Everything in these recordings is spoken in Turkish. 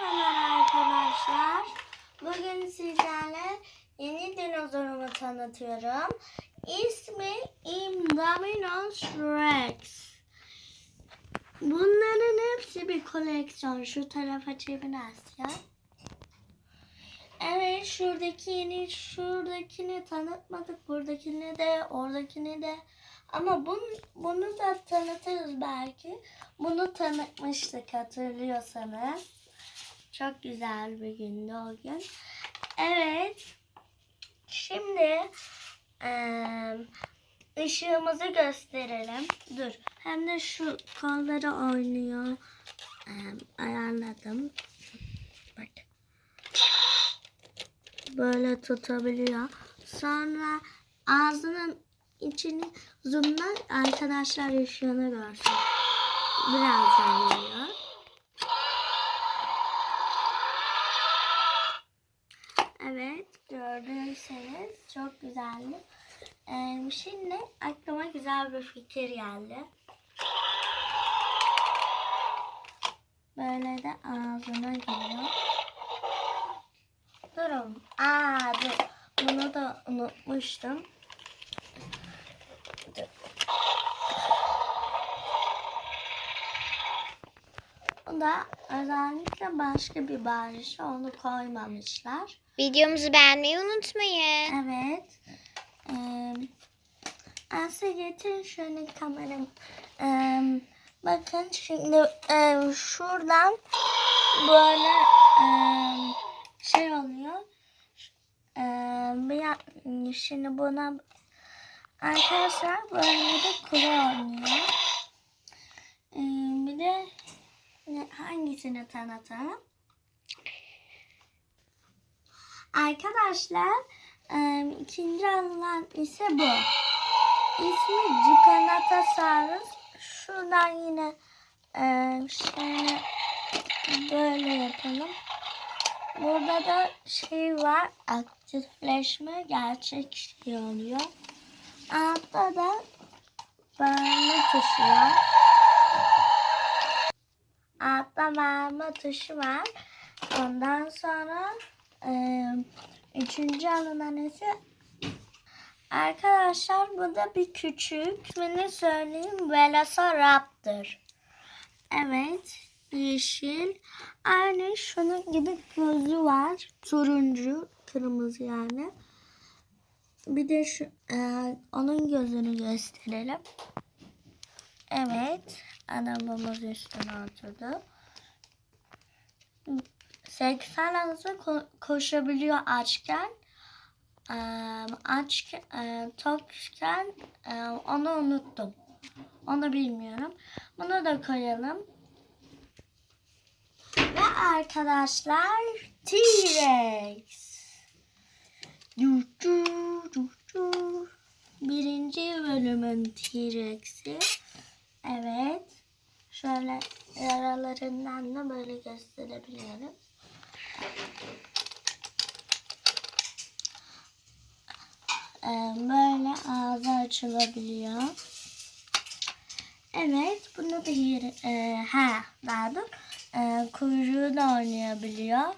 Merhabalar arkadaşlar. Bugün sizlerle yeni dinozorumu tanıtıyorum. İsmi Indominus Rex. Bunların hepsi bir koleksiyon. Şu tarafa çevir Asya. Evet şuradaki yeni şuradakini tanıtmadık. Buradakini de oradakini de. Ama bunu, bunu da tanıtırız belki. Bunu tanıtmıştık hatırlıyorsanız. Çok güzel bir gündü o gün. Evet. Şimdi eee, ışığımızı gösterelim. Dur. Hem de şu kolları oynuyor. Eee, ayarladım. Bak. Böyle tutabiliyor. Sonra ağzının içini zoomlar arkadaşlar ışığını görsün. Birazdan geliyor. Evet gördüyseniz çok güzeldi. Ee, şimdi aklıma güzel bir fikir geldi. Böyle de ağzına giriyor. Durun. Aa dur. Bunu da unutmuştum. Dur. Bu da özellikle başka bir barışa onu koymamışlar. Videomuzu beğenmeyi unutmayın. Evet. Ee, Asya getir şöyle kameram. Ee, bakın şimdi e, şuradan böyle e, şey oluyor. Ee, bir şimdi buna arkadaşlar böyle de kuru oynuyor. Ee, bir de hangisini tanıtalım? Arkadaşlar ikinci alınan ise bu. İsmi Giganotosaurus. Şuradan yine şöyle böyle yapalım. Burada da şey var. Aktifleşme gerçek şey oluyor. Altta da bağırma tuşu var. Altta bağırma tuşu var. Ondan sonra üçüncü alınan ise Arkadaşlar bu da bir küçük. İsmini söyleyeyim. Velociraptor. Evet. Yeşil. Aynı şunun gibi gözü var. Turuncu. Kırmızı yani. Bir de şu e, onun gözünü gösterelim. Evet. Arabamız üstüne oturdu. 80 hızla ko- koşabiliyor açken. Ee, aç e, tokken e, onu unuttum. Onu bilmiyorum. Bunu da koyalım. Ve arkadaşlar T-Rex. Birinci bölümün T-Rex'i. Evet. Şöyle yaralarından da böyle gösterebiliyorum. Ee, böyle ağzı açılabiliyor. Evet, bunu da yeri, e, ha, dur. E, kuyruğu da oynayabiliyor.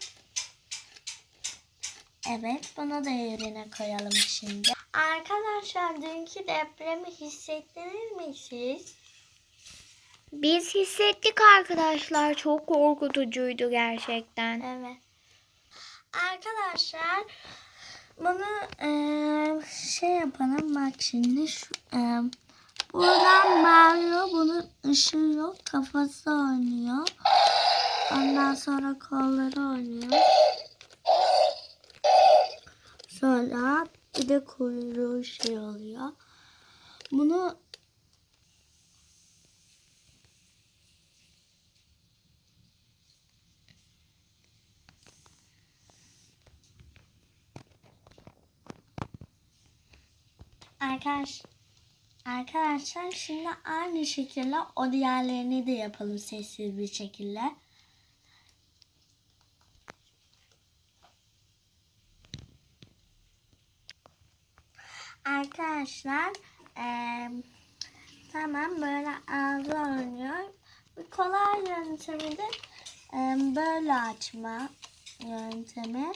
Evet, bunu da yerine koyalım şimdi. Arkadaşlar, dünkü depremi hissettiniz mi siz? Biz hissettik arkadaşlar. Çok korkutucuydu gerçekten. Evet. Arkadaşlar bunu eee, şey yapalım bak şimdi şu eee, buradan bağırıyor bunun ışığı yok kafası oynuyor. Ondan sonra kolları oynuyor. Sonra bir de kuyruğu şey oluyor. Bunu Arkadaş, arkadaşlar şimdi aynı şekilde o diğerlerini de yapalım sessiz bir şekilde. Arkadaşlar eee, tamam böyle ağzı oynuyor. Kolay yöntemi de e, böyle açma yöntemi.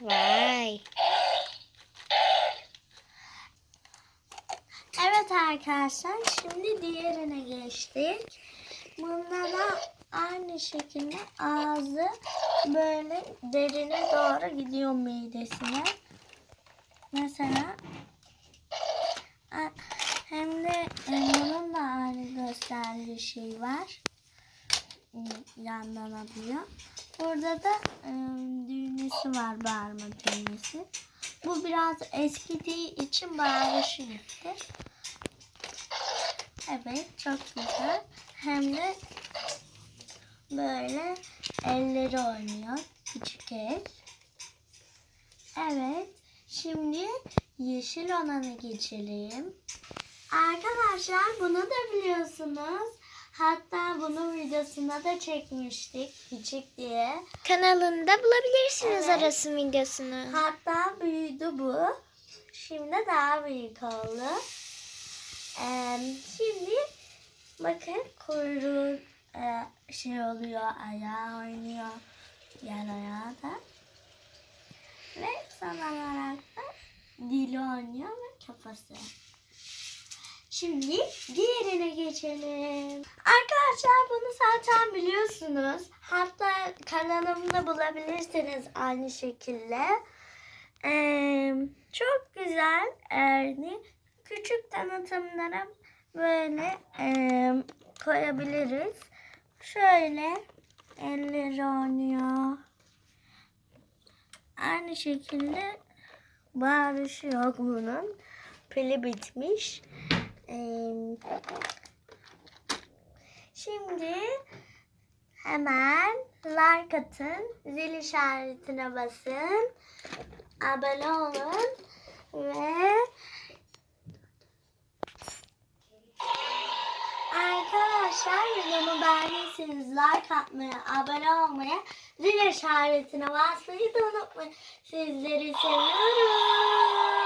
Vay. Evet arkadaşlar şimdi diğerine geçtik. Bunda da aynı şekilde ağzı böyle derine doğru gidiyor midesine. Mesela a- hem de bunun da aynı gösterdiği şey var. Yandan alıyor. Burada da e, düğmesi var bağırma düğmesi. Bu biraz eskidiği için bağırışı gitti. Evet çok güzel. Hem de böyle elleri oynuyor. Küçük el. Evet. Şimdi yeşil olanı geçelim. Arkadaşlar bunu da biliyorsunuz. Hatta bunun videosunda da çekmiştik. Küçük diye. Kanalında bulabilirsiniz Evet. arası videosunu. Hatta büyüdü bu. Şimdi daha büyük oldu. Ee, şimdi bakın kuyruğu e, şey oluyor, ayağı oynuyor. Yan ayağı da. Ve son olarak da dili oynuyor ve kafası. Şimdi diğerine geçelim. Arkadaşlar bunu zaten biliyorsunuz. Hatta kanalımda bulabilirsiniz aynı şekilde. Ee, çok güzel yani küçük tanıtımlara böyle e, koyabiliriz. Şöyle elleri oynuyor. Aynı şekilde bağırışı yok bunun. Pili bitmiş. Ee, şimdi hemen like atın, zil işaretine basın, abone olun ve Arkadaşlar videomu beğendiyseniz like atmayı, abone olmayı, zil işaretine basmayı da unutmayın. Sizleri seviyorum.